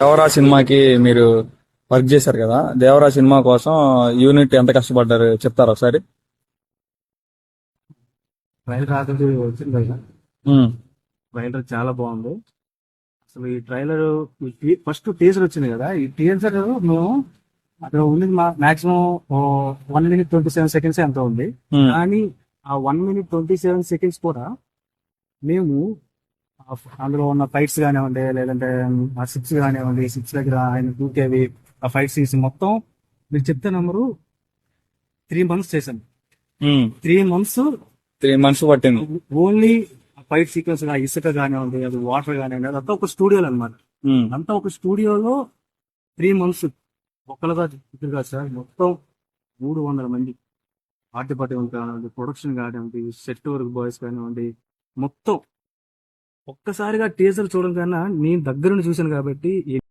దేవరా సినిమాకి మీరు వర్క్ చేశారు కదా దేవరా సినిమా కోసం యూనిట్ ఎంత కష్టపడ్డారు చెప్తారా ఒకసారి? ట్రైలర్ వచ్చింది కదా. ఉమ్, ట్రైలర్ చాలా బాగుంది. అసలు ఈ ట్రైలర్ ఫస్ట్ టీజర్ వచ్చింది కదా ఈ టీజర్ మేము అక్కడ ఉంది maximum one minute twenty seven seconds ఎంత ఉంది. ఉమ్, కానీ ఆ one minute twenty seven seconds కూడా మేము అందులో ఉన్న ఫైట్స్ కానివ్వండి లేదంటే ఆ సిక్స్ కానివ్వండి సిక్స్ దగ్గర ఆయన దూకేవి ఆ ఫైట్ సీన్స్ మొత్తం మీరు చెప్తే నెంబరు త్రీ మంత్స్ చేశాను. త్రీ మంత్స్ త్రీ మంత్స్ పట్టింది. ఓన్లీ ఫైట్ సీక్వెన్స్ ఆ ఇసుక కానివ్వండి అది వాటర్ కానివ్వండి అదంతా ఒక స్టూడియోలో అనమాట అంతా ఒక స్టూడియోలో త్రీ మంత్స్ ఒక్కలుగా ఇద్దరు కాదు సార్ మొత్తం మూడు వందల మంది. ఆర్ట్ డిపార్ట్మెంట్ కానివ్వండి ప్రొడక్షన్ కానివ్వండి సెట్ వర్క్ బాయ్స్ కానివ్వండి మొత్తం ఒక్కసారిగా టీజర్ చూడడం కన్నా నేను దగ్గరుండి చూశాను కాబట్టి